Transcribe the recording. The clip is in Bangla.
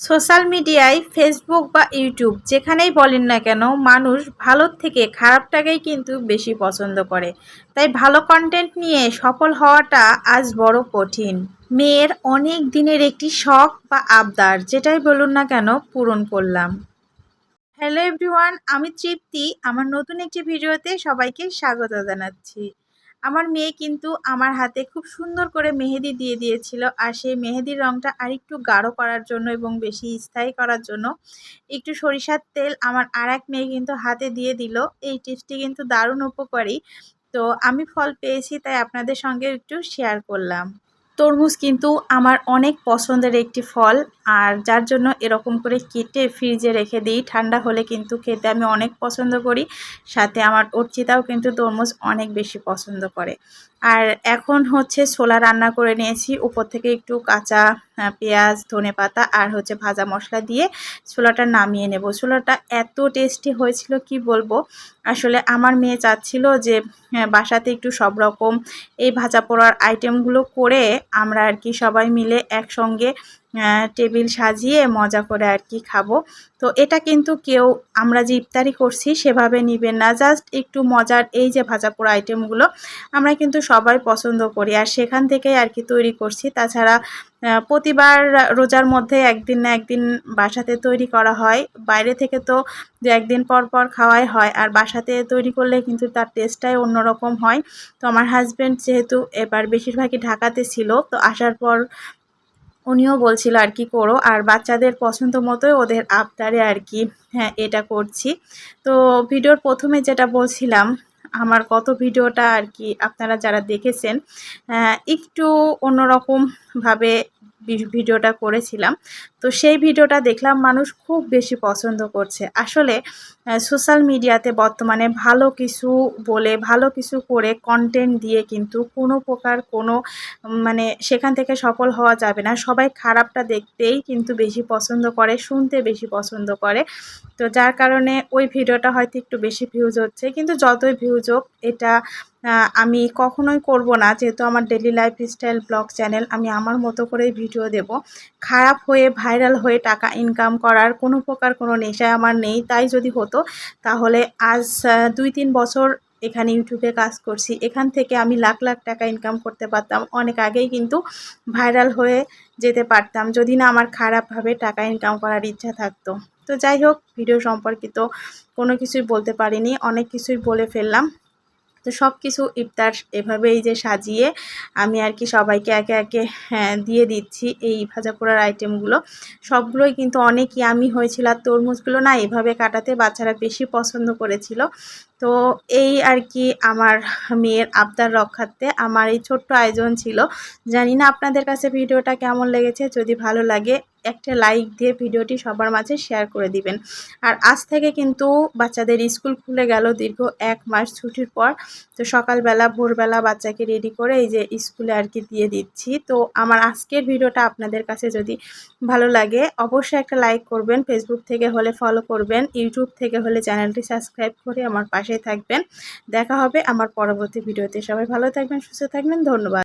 সোশ্যাল মিডিয়ায় ফেসবুক বা ইউটিউব যেখানেই বলেন না কেন, মানুষ ভালোর থেকে খারাপটাকেই কিন্তু বেশি পছন্দ করে। তাই ভালো কন্টেন্ট নিয়ে সফল হওয়াটা আজ বড় কঠিন। মেয়ের অনেক দিনের একটি শখ বা আবদার, যেটাই বলুন না কেন, পূরণ করলাম। হ্যালো এভরিওয়ান আমি তৃপ্তি। আমার নতুন একটি ভিডিওতে সবাইকে স্বাগত জানাচ্ছি। আমার মেয়ে কিন্তু আমার হাতে খুব সুন্দর করে মেহেদি দিয়ে দিয়েছিল আর সেই মেহেদির রঙটা আরেকটু গাঢ় করার জন্য এবং বেশি স্থায়ী করার জন্য। একটু সরিষার তেল আমার আর এক মেয়ে কিন্তু হাতে দিয়ে দিল। এই টিপসটি কিন্তু দারুণ উপকারী। তো আমি ফল পেয়েছি, তাই আপনাদের সঙ্গে একটু শেয়ার করলাম। তরমুজ কিন্তু আমার অনেক পছন্দের একটি ফল, আর যার জন্য এরকম করে কেটে ফ্রিজে রেখে দিই। ঠান্ডা হলে কিন্তু খেতে আমি অনেক পছন্দ করি, সাথে আমার অর্চিতাও কিন্তু তরমুজ অনেক বেশি পছন্দ করে। আর এখন হচ্ছে ছোলা রান্না করে নিয়েছি, উপর থেকে একটু কাঁচা পেঁয়াজ, ধনে পাতা আর হচ্ছে ভাজা মশলা দিয়ে ছোলাটা নামিয়ে নেব। ছোলাটা এত টেস্টি হয়েছিল, কি বলব? আসলে আমার মেয়ে চাচ্ছিল যে বাসাতে একটু সব রকম এই ভাজা পোড়ার আইটেমগুলো করে আমরা আর কি সবাই মিলে একসঙ্গে টেবিল সাজিয়ে মজা করে আর কি খাব। তো এটা কিন্তু কেউ, আমরা যে ইফতারি করছি সেভাবে নিবেন না। জাস্ট একটু মজার এই যে ভাজা পোড়া আইটেমগুলো আমরা কিন্তু সবাই পছন্দ করি। আর সেখান থেকেই আর কি তৈরি করছি। তাছাড়া প্রতিবার রোজার মধ্যে একদিন না একদিন বাসাতে তৈরি করা হয়। বাইরে থেকে তো দু একদিন পর পর খাওয়াই হয়। আর বাসাতে তৈরি করলে কিন্তু তার টেস্টটাই অন্যরকম হয়। তো আমার হাজব্যান্ড যেহেতু এবার বেশিরভাগই ঢাকাতে ছিল, তো আসার পর উনিও বলছিল আর কি, করো। আর বাচ্চাদের পছন্দ মতোই ওদের আবদারে আর কি হ্যাঁ এটা করছি। তো ভিডিওর প্রথমে যেটা বলছিলাম, আমার কত ভিডিওটা আর কি আপনারা যারা দেখেছেন একটু অন্যরকমভাবে ভিডিওটা করেছিলাম। তো সেই ভিডিওটা দেখলাম মানুষ খুব বেশি পছন্দ করছে। আসলে সোশ্যাল মিডিয়াতে বর্তমানে ভালো কিছু বলে, ভালো কিছু করে কন্টেন্ট দিয়ে কিন্তু কোনো প্রকার কোনো মানে সেখান থেকে সফল হওয়া যাবে না। সবাই খারাপটা দেখতেই কিন্তু বেশি পছন্দ করে, শুনতে বেশি পছন্দ করে। তো যার কারণে ওই ভিডিওটা হয়তো একটু বেশি ভিউজ হচ্ছে। কিন্তু যতই ভিউজ হোক, এটা আমি কখনোই করব না। যেহেতু আমার daily lifestyle blog channel আমি আমার মতো করেই ভিডিও দেব। খারাপ হয়ে ভাইরাল হয়ে টাকা ইনকাম করার কোনো প্রকার কোনো নেশায় আমার নেই। তাই যদি হতো তাহলে আজ দুই তিন বছর এখানে ইউটিউবে কাজ করছি। এখান থেকে আমি লাখ লাখ টাকা ইনকাম করতে পারতাম। অনেক আগেই কিন্তু ভাইরাল হয়ে যেতে পারতাম। যদি না আমার খারাপভাবে টাকা ইনকাম করার ইচ্ছা থাকতো। তো যাই হোক ভিডিও সম্পর্কিত কোনো কিছুই বলতে পারিনি। অনেক কিছুই বলে ফেললাম। তো সব কিছু ইফতার এভাবেই যে সাজিয়ে আমি আর কি সবাইকে একে একে হ্যাঁ, দিয়ে দিচ্ছি এই ভাজা পোড়ার আইটেমগুলো সবগুলোই কিন্তু অনেক ইয়ামি হয়েছিল আর তরমুজগুলো না এভাবে কাটাতে বাচ্চারা বেশি পছন্দ করেছিল। তো এই আর কি আমার মেয়ের আবদার রক্ষার্থে আমার এই ছোট্ট আয়োজন ছিল। জানি না আপনাদের কাছে ভিডিওটা কেমন লেগেছে যদি ভালো লাগে একটা লাইক দিয়ে ভিডিওটি সবার মাঝে শেয়ার করে দিবেন। আর আজ থেকে কিন্তু বাচ্চাদের স্কুল খুলে গেল দীর্ঘ এক মাস ছুটির পর। তো সকালবেলা, ভোরবেলা বাচ্চাকে রেডি করে এই যে স্কুলে আর কি দিয়ে দিচ্ছি। তো আমার আজকের ভিডিওটা আপনাদের কাছে যদি ভালো লাগে, অবশ্যই একটা লাইক করবেন। ফেসবুক থেকে হলে ফলো করবেন। ইউটিউব থেকে হলে চ্যানেলটি সাবস্ক্রাইব করে আমার পাশেই থাকবেন। দেখা হবে আমার পরবর্তী ভিডিওতে। সবাই ভালো থাকবেন, সুস্থ থাকবেন। ধন্যবাদ।